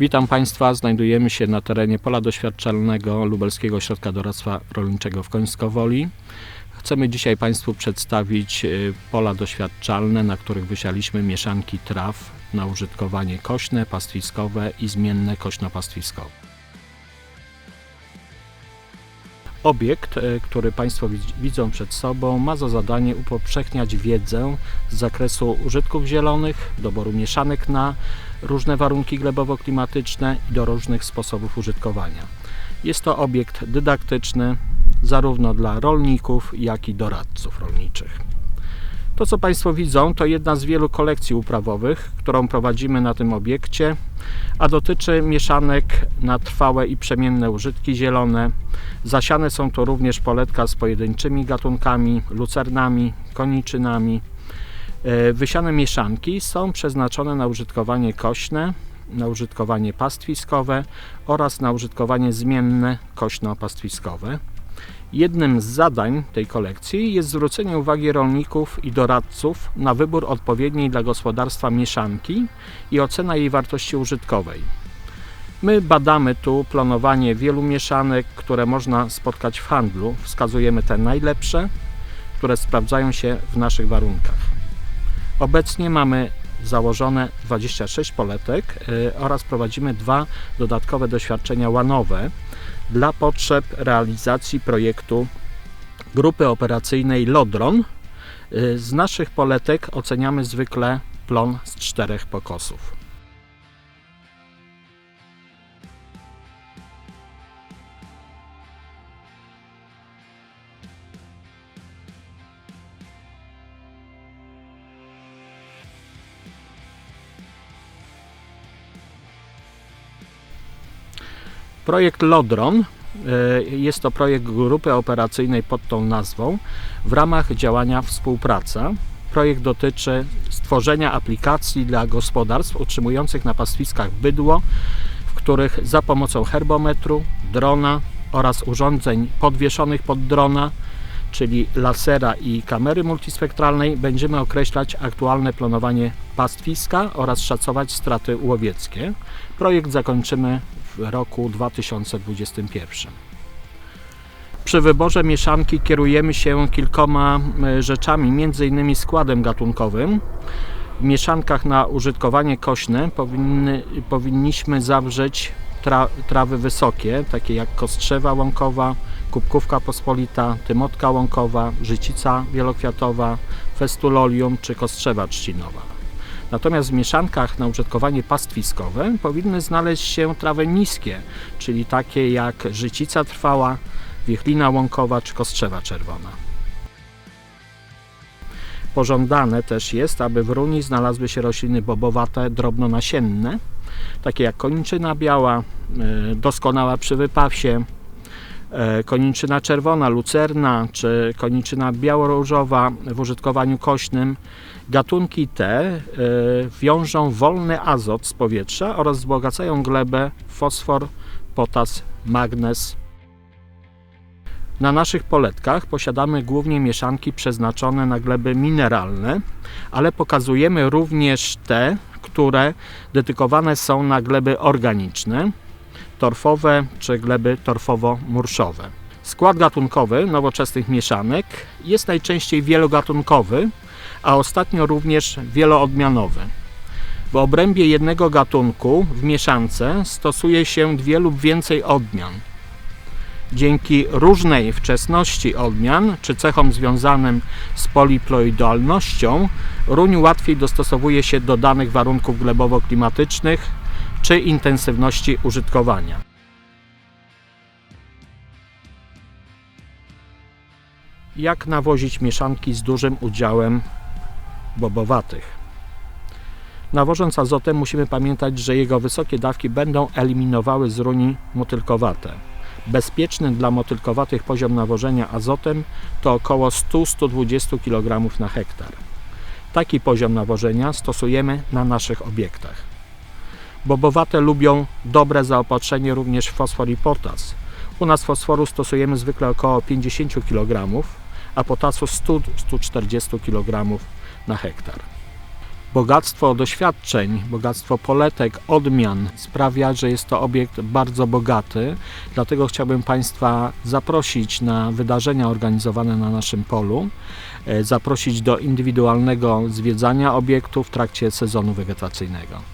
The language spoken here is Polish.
Witam Państwa. Znajdujemy się na terenie pola doświadczalnego Lubelskiego Ośrodka Doradztwa Rolniczego w Końskowoli. Chcemy dzisiaj Państwu przedstawić y, pola doświadczalne, na których wysialiśmy mieszanki traw na użytkowanie kośne, pastwiskowe i zmienne kośno-pastwiskowe. Obiekt, y, który Państwo widz- widzą przed sobą, ma za zadanie upowszechniać wiedzę z zakresu użytków zielonych, doboru mieszanek na różne warunki glebowo-klimatyczne i do różnych sposobów użytkowania. Jest to obiekt dydaktyczny zarówno dla rolników, jak i doradców rolniczych. To, co Państwo widzą, to jedna z wielu kolekcji uprawowych, którą prowadzimy na tym obiekcie, a dotyczy mieszanek na trwałe i przemienne użytki zielone. Zasiane są to również poletka z pojedynczymi gatunkami, lucernami, koniczynami. E, Wysiane mieszanki są przeznaczone na użytkowanie kośne, na użytkowanie pastwiskowe oraz na użytkowanie zmienne kośno-pastwiskowe. Jednym z zadań tej kolekcji jest zwrócenie uwagi rolników i doradców na wybór odpowiedniej dla gospodarstwa mieszanki i ocena jej wartości użytkowej. My badamy tu planowanie wielu mieszanek, które można spotkać w handlu. Wskazujemy te najlepsze, które sprawdzają się w naszych warunkach. Obecnie mamy założone 26 poletek y, oraz prowadzimy dwa dodatkowe doświadczenia łanowe dla potrzeb realizacji projektu grupy operacyjnej Lodron. Y, Z naszych poletek oceniamy zwykle plon z czterech pokosów. Projekt Lodron y, jest to projekt grupy operacyjnej pod tą nazwą w ramach działania Współpraca. Projekt dotyczy stworzenia aplikacji dla gospodarstw utrzymujących na pastwiskach bydło, w których za pomocą herbometru, drona oraz urządzeń podwieszonych pod drona, czyli lasera i kamery multispektralnej, będziemy określać aktualne planowanie pastwiska oraz szacować straty łowieckie. Projekt zakończymy w roku 2021. Przy wyborze mieszanki kierujemy się kilkoma e, rzeczami, m.in. składem gatunkowym. W mieszankach na użytkowanie kośne powinny, powinniśmy zawrzeć tra, trawy wysokie, takie jak kostrzewa łąkowa, kubkówka pospolita, tymotka łąkowa, życica wielokwiatowa, festulolium czy kostrzewa trzcinowa. Natomiast w mieszankach na użytkowanie pastwiskowe powinny znaleźć się trawy niskie, czyli takie jak życica trwała, wiechlina łąkowa czy kostrzewa czerwona. Pożądane też jest, aby w runi znalazły się rośliny bobowate, drobnonasienne, takie jak koniczyna biała, e, doskonała przy wypasie, koniczyna czerwona, lucerna czy koniczyna biało-różowa w użytkowaniu kośnym. Gatunki te e, wiążą wolny azot z powietrza oraz wzbogacają glebę fosfor, potas, magnez. Na naszych poletkach posiadamy głównie mieszanki przeznaczone na gleby mineralne, ale pokazujemy również te, które dedykowane są na gleby organiczne, torfowe czy gleby torfowo-murszowe. Skład gatunkowy nowoczesnych mieszanek jest najczęściej wielogatunkowy, a ostatnio również wieloodmianowy. W obrębie jednego gatunku w mieszance stosuje się dwie lub więcej odmian. Dzięki różnej wczesności odmian czy cechom związanym z poliploidalnością, ruń łatwiej dostosowuje się do danych warunków glebowo-klimatycznych czy intensywności użytkowania. Jak nawozić mieszanki z dużym udziałem bobowatych? Nawożąc azotem musimy pamiętać, że jego wysokie dawki będą eliminowały z runi motylkowate. Bezpieczny dla motylkowatych poziom nawożenia azotem to około 100-120 kg na hektar. Taki poziom nawożenia stosujemy na naszych obiektach. Bobowate lubią dobre zaopatrzenie również w fosfor i potas. U nas fosforu stosujemy zwykle około 50 kg, a potasu 100-140 kg na hektar. bogactwo doświadczeń, bogactwo poletek, odmian sprawia, że jest to obiekt bardzo bogaty. Dlatego chciałbym Państwa zaprosić na wydarzenia organizowane na naszym polu, e, zaprosić do indywidualnego zwiedzania obiektu w trakcie sezonu wegetacyjnego.